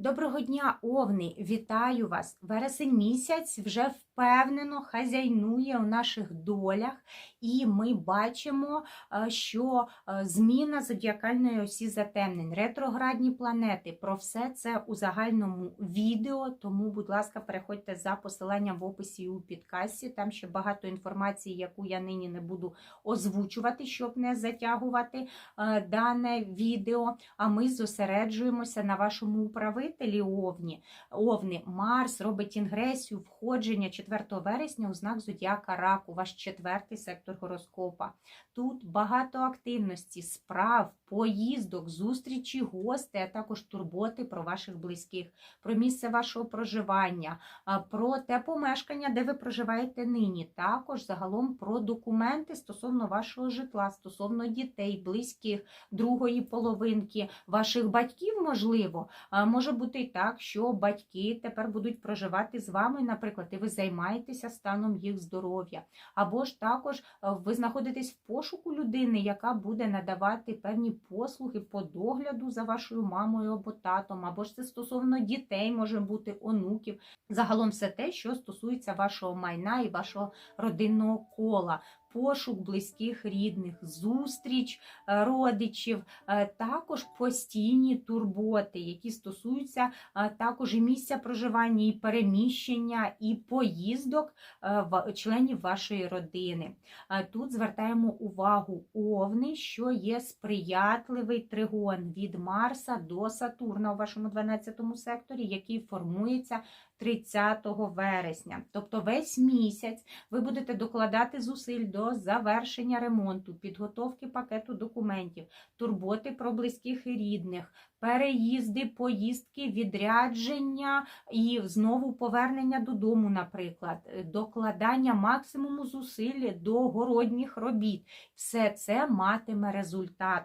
Доброго дня, Овни! Вітаю вас! Вересень місяць вже впевнено хазяйнує у наших долях, і ми бачимо, е, що е, зміна зодіакальної осі затемнень, ретроградні планети. Про все це у загальному відео. Тому, будь ласка, переходьте за посиланням в описі у підкасті. Там ще багато інформації, яку я нині не буду озвучувати, щоб не затягувати е, дане відео. А ми зосереджуємося на вашому управителі Овні. Овни. Марс робить інгресію, входження 4 вересня у знак Зодіака Раку, ваш четвертий сектор гороскопа. Тут багато активності, справ, поїздок, зустрічі, гостей, а також турботи про ваших близьких, про місце вашого проживання, про те помешкання, де ви проживаєте нині. Також загалом про документи стосовно вашого житла, стосовно дітей, близьких, другої половинки, ваших батьків, можливо. Може бути і так, що батьки тепер будуть проживати з вами, наприклад, і ви займаєтеся станом їх здоров'я. Або ж також ви знаходитесь в пошуку людини, яка буде надавати певні послуги по догляду за вашою мамою або татом, або ж це стосовно дітей, може бути онуків. Загалом все те, що стосується вашого майна і вашого родинного кола. Пошук близьких рідних, зустріч е, родичів, е, також постійні турботи, які стосуються е, також і місця проживання, і переміщення, і поїздок членів вашої родини. Тут звертаємо увагу овни, що є сприятливий тригон від Марса до Сатурна у вашому 12 секторі, який формується 30 вересня. Тобто весь місяць ви будете докладати зусиль до завершення ремонту, підготовки пакету документів, турботи про близьких і рідних, переїзди, поїздки, відрядження і знову повернення додому, наприклад, е, докладання максимуму зусиль до городніх робіт. Все це матиме результат.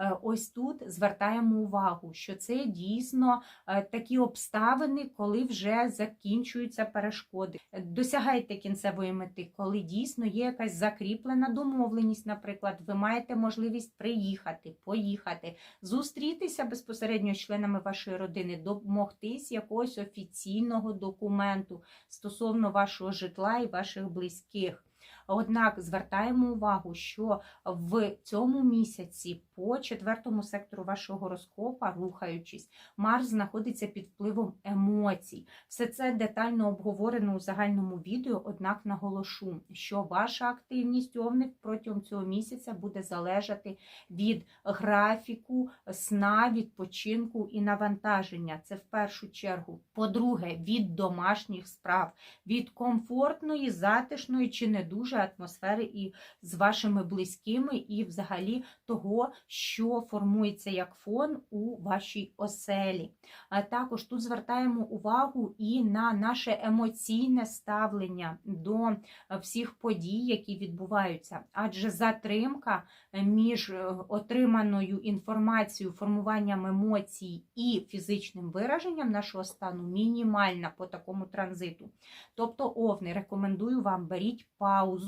Е, Ось тут звертаємо увагу, що це дійсно е, такі обставини, коли вже закінчуються перешкоди. Досягайте кінцевої мети, коли дійсно є якась закріплена домовленість, наприклад, ви маєте можливість приїхати, поїхати, зустрітися безпосередньо з членами вашої родини, домогтись якогось офіційного документу стосовно вашого житла і ваших близьких. Однак звертаємо увагу, що в цьому місяці по четвертому сектору вашого гороскопа, рухаючись, Марс знаходиться під впливом емоцій. Все це детально обговорено у загальному відео, однак наголошу, що ваша активність овник протягом цього місяця буде залежати від графіку, сна, відпочинку і навантаження. Це в першу чергу. По-друге, від домашніх справ, від комфортної, затишної чи не дуже атмосфери і з вашими близькими, і взагалі того, що формується як фон у вашій оселі. А також тут звертаємо увагу і на наше емоційне ставлення до всіх подій, які відбуваються, адже затримка між е, отриманою інформацією, формуванням емоцій і фізичним вираженням нашого стану мінімальна по такому транзиту. Тобто, овни, рекомендую вам беріть паузу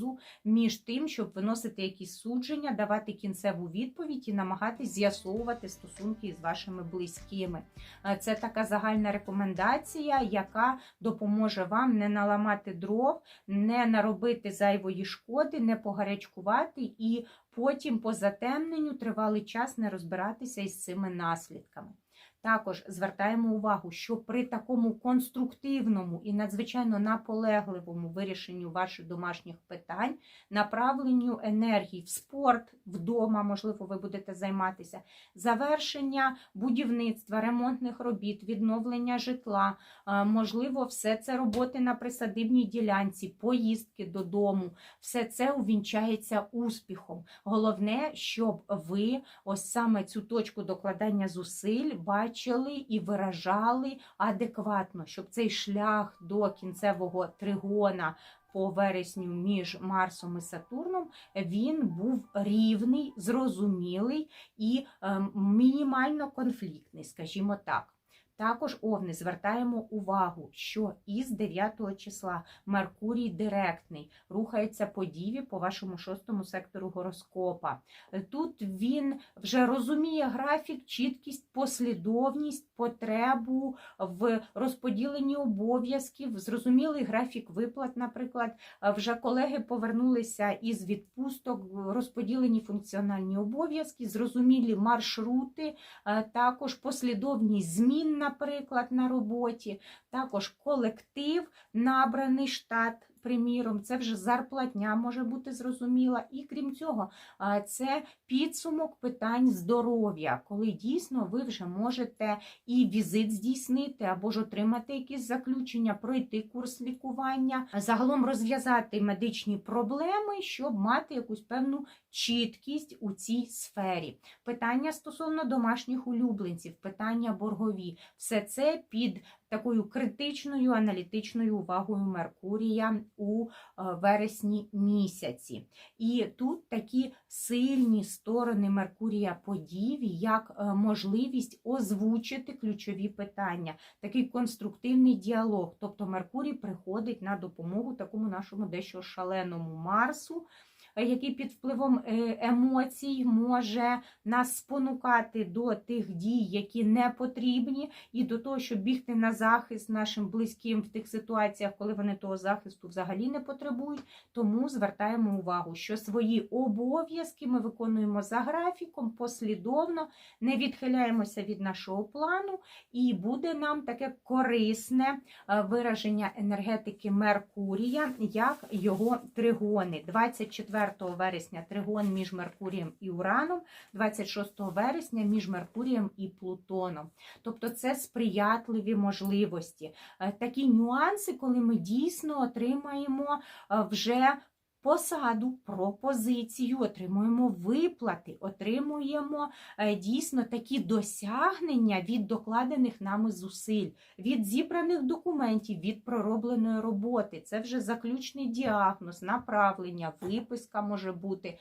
між тим, щоб виносити якісь судження, давати кінцеву відповідь і намагатись з'ясовувати стосунки з вашими близькими. Е, Це така загальна рекомендація, яка допоможе вам не наламати дров, не наробити зайвої шкоди, не погарячкувати і потім по затемненню тривалий час не розбиратися із цими наслідками. Також звертаємо увагу, що при такому конструктивному і надзвичайно наполегливому вирішенню ваших домашніх питань, направленню енергії в спорт вдома, можливо, ви будете займатися, завершення будівництва, ремонтних робіт, відновлення житла, е, можливо, все це роботи на присадибній ділянці, поїздки додому, все це увінчається успіхом. Головне, щоб ви ось саме цю точку докладання зусиль бачили і виражали адекватно, щоб цей шлях до кінцевого тригона по вересню між Марсом і Сатурном він був рівний, зрозумілий і ем, мінімально конфліктний, скажімо так. Також овни звертаємо увагу, що із 9 числа Меркурій директний рухається по діві по вашому шостому сектору гороскопа. Тут він вже розуміє графік, чіткість, послідовність, потребу в розподіленні обов'язків, зрозумілий графік виплат, наприклад. Вже колеги повернулися із відпусток, розподілені функціональні обов'язки, зрозумілі маршрути, е, також послідовність змін, наприклад, на роботі, також колектив, набраний штат. Приміром, це вже зарплатня може бути зрозуміла. І крім цього, це підсумок питань здоров'я, коли дійсно ви вже можете і візит здійснити, або ж отримати якісь заключення, пройти курс лікування, загалом розв'язати медичні проблеми, щоб мати якусь певну чіткість у цій сфері. Питання стосовно домашніх улюбленців, питання боргові, все це під такою критичною аналітичною увагою Меркурія у е, вересні місяці. І тут такі сильні сторони Меркурія подіві, як е, можливість озвучити ключові питання, такий конструктивний діалог. Тобто Меркурій приходить на допомогу такому нашому дещо шаленому Марсу. Е, Який під впливом е, емоцій може нас спонукати до тих дій, які не потрібні, і до того, щоб бігти на захист нашим близьким в тих ситуаціях, коли вони того захисту взагалі не потребують. Тому звертаємо увагу, що свої обов'язки ми виконуємо за графіком, послідовно, не відхиляємося від нашого плану, і буде нам таке корисне е, вираження енергетики Меркурія, як його тригони. 24 вересня тригон між Меркурієм і Ураном, 26 вересня між Меркурієм і Плутоном. Тобто це сприятливі можливості. Е, Такі нюанси, коли ми дійсно отримаємо е, вже посаду, пропозицію, отримуємо виплати, отримуємо е, дійсно такі досягнення від докладених нами зусиль, від зібраних документів, від проробленої роботи. Це вже заключний діагноз, направлення, виписка може бути.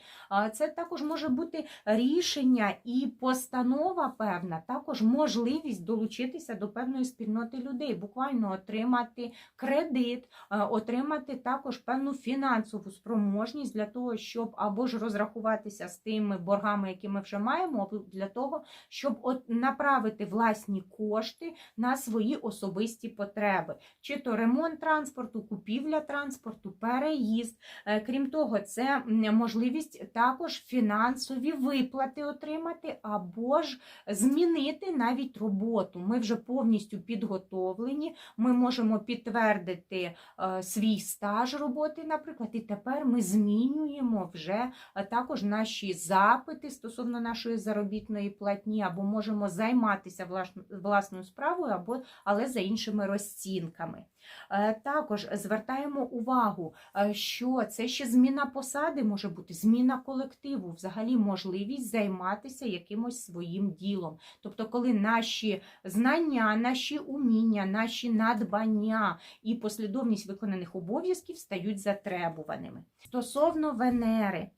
Це також може бути рішення і постанова певна, також можливість долучитися до певної спільноти людей, буквально отримати кредит, е, отримати також певну фінансову спроможність для того, щоб або ж розрахуватися з тими боргами, які ми вже маємо, або для того, щоб от направити власні кошти на свої особисті потреби, чи то ремонт транспорту, купівля транспорту, переїзд. Е, Крім того, це можливість також фінансові виплати отримати, або ж змінити навіть роботу. Ми вже повністю підготовлені, ми можемо підтвердити е, свій стаж роботи, наприклад, і тепер ми змінюємо вже е, також наші запити стосовно нашої заробітної платні, або можемо займатися власною справою, або але за іншими розцінками. Е, Також звертаємо увагу, е, що це ще зміна посади може бути, зміна колективу, взагалі можливість займатися якимось своїм ділом. Тобто, коли наші знання, наші уміння, наші надбання і послідовність виконаних обов'язків стають затребуваними. Стосовно Венери,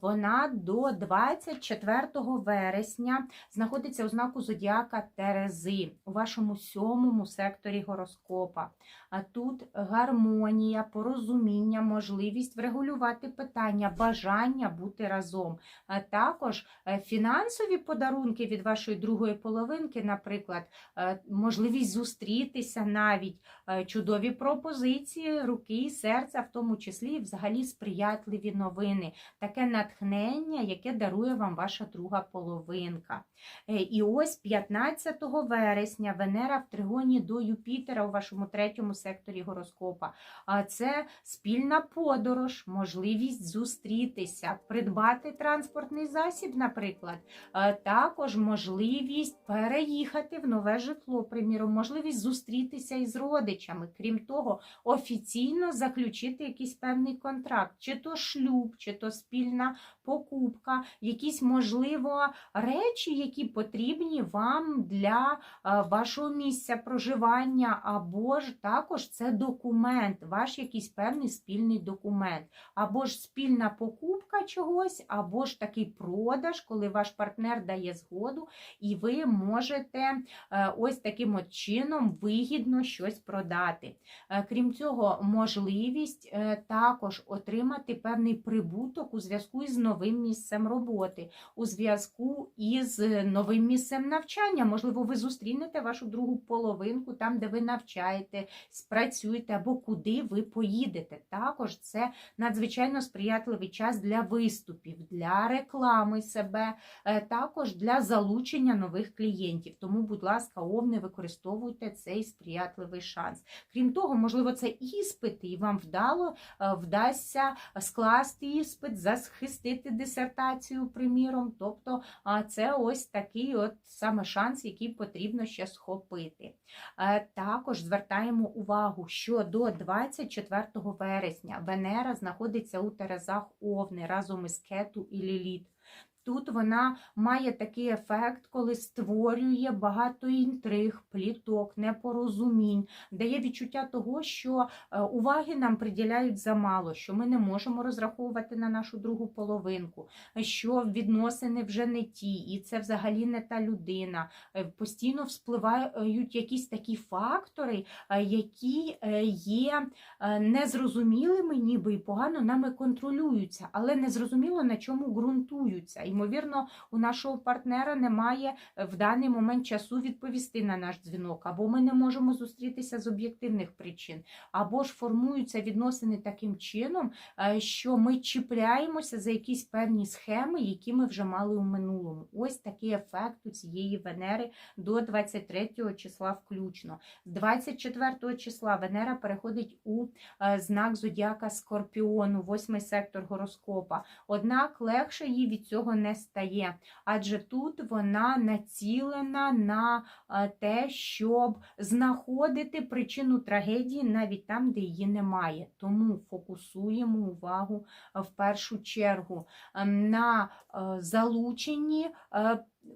вона до 24 вересня знаходиться у знаку зодіака Терези у вашому сьомому секторі гороскопа. А тут гармонія, порозуміння, можливість врегулювати питання, бажання бути разом. А також е, фінансові подарунки від вашої другої половинки, наприклад, е, можливість зустрітися навіть е, чудові пропозиції, руки серця, в тому числі і взагалі сприятливі новини, таке натхнення, яке дарує вам ваша друга половинка. І ось 15 вересня Венера в тригоні до Юпітера у вашому третьому секторі гороскопа. Це спільна подорож, можливість зустрітися, придбати транспортний засіб, наприклад, також можливість переїхати в нове житло, приміром, можливість зустрітися із родичами. Крім того, офіційно заключити якийсь певний контракт, чи то шлюб, чи то спільна покупка, якісь, можливо, речі, які потрібні вам для вашого місця проживання, або ж також це документ, ваш якийсь певний спільний документ, або ж спільна покупка чогось, або ж такий продаж, коли ваш партнер дає згоду, і ви можете е, ось таким от чином вигідно щось продати. Е, Крім цього, можливість е, також отримати певний прибуток у зв'язку із новим місцем роботи, у зв'язку із новим місцем навчання. Можливо, ви зустрінете вашу другу половинку там, де ви навчаєте, спрацюєте або куди ви поїдете. Також це надзвичайно сприятливий час для виступів, для реклами себе, е, також для залучення нових клієнтів. Тому, будь ласка, овни, використовуйте цей сприятливий шанс. Крім того, можливо, це іспити, і вам вдало е, вдасться скласти іспит, захистити дисертацію, приміром. Тобто, це ось такий от саме шанс, який потрібно ще схопити. Е, Також звертаємо увагу, що до 24 вересня Венера знаходиться у Терезах Овни разом із Кету і Ліліт. Тут вона має такий ефект, коли створює багато інтриг, пліток, непорозумінь, дає відчуття того, що е, уваги нам приділяють замало, що ми не можемо розраховувати на нашу другу половинку, що відносини вже не ті, і це взагалі не та людина. Е, Постійно вспливають якісь такі фактори, е, які є незрозумілими, ніби і погано нами контролюються, але незрозуміло на чому ґрунтуються. Ймовірно, у нашого партнера немає е, в даний момент часу відповісти на наш дзвінок, або ми не можемо зустрітися з об'єктивних причин, або ж формуються відносини таким чином, е, що ми чіпляємося за якісь певні схеми, які ми вже мали у минулому. Ось такий ефект у цієї Венери до 23 числа включно. З 24 числа Венера переходить у е, знак зодіака Скорпіону, восьмий сектор гороскопа. Однак легше їй від цього не стає, адже тут вона націлена на е, те, щоб знаходити причину трагедії навіть там, де її немає. Тому фокусуємо увагу е, в першу чергу е, на е, залученні.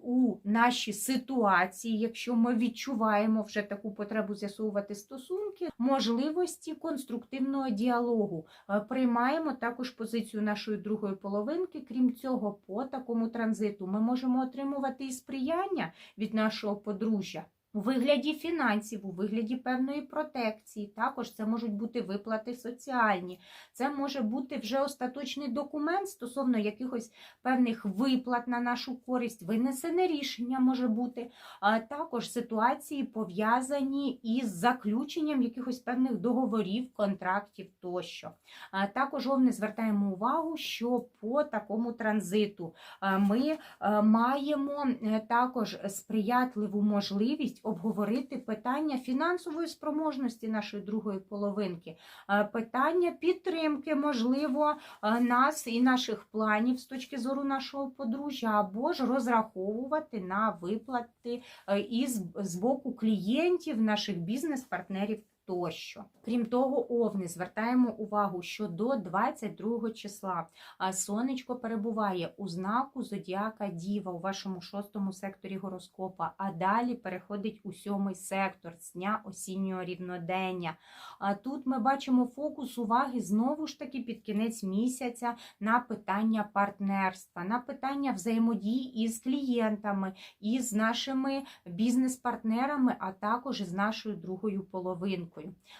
У нашій ситуації, якщо ми відчуваємо вже таку потребу з'ясовувати стосунки, можливості конструктивного діалогу. Е, Приймаємо також позицію нашої другої половинки. Крім цього, по такому транзиту ми можемо отримувати і сприяння від нашого подружжя. У вигляді фінансів, у вигляді певної протекції, також це можуть бути виплати соціальні, це може бути вже остаточний документ стосовно якихось певних виплат на нашу користь, винесене рішення може бути, а також ситуації пов'язані із заключенням якихось певних договорів, контрактів тощо. А Також овни звертаємо увагу, що по такому транзиту ми маємо е, також сприятливу можливість обговорити питання фінансової спроможності нашої другої половинки, е, питання підтримки, можливо, е, нас і наших планів з точки зору нашого подружжя, або ж розраховувати на виплати е, із з боку клієнтів, наших бізнес-партнерів. Тощо, крім того, овни звертаємо увагу, що до 22 числа сонечко перебуває у знаку зодіака Діва у вашому шостому секторі гороскопа, а далі переходить у сьомий сектор з дня осіннього рівнодення. А тут ми бачимо фокус уваги знову ж таки під кінець місяця на питання партнерства, на питання взаємодії із клієнтами, із нашими бізнес-партнерами, а також із нашою другою половинкою.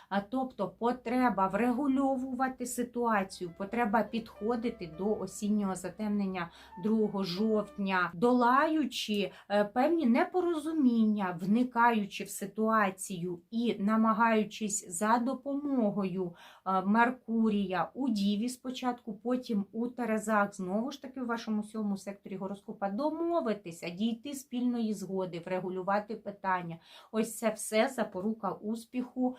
А тобто потреба врегульовувати ситуацію, потреба підходити до осіннього затемнення 2 жовтня, долаючи е, певні непорозуміння, вникаючи в ситуацію і намагаючись за допомогою е, Меркурія у Діві спочатку, потім у Терезах, знову ж таки в вашому сьомому секторі гороскопа, домовитися, дійти спільної згоди, врегулювати питання. Ось це все запорука успіху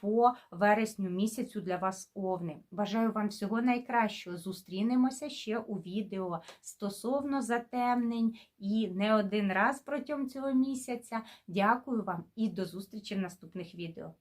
по вересню місяцю для вас овни. Бажаю вам всього найкращого. Зустрінемося ще у відео стосовно затемнень і не один раз протягом цього місяця. Дякую вам і до зустрічі в наступних відео.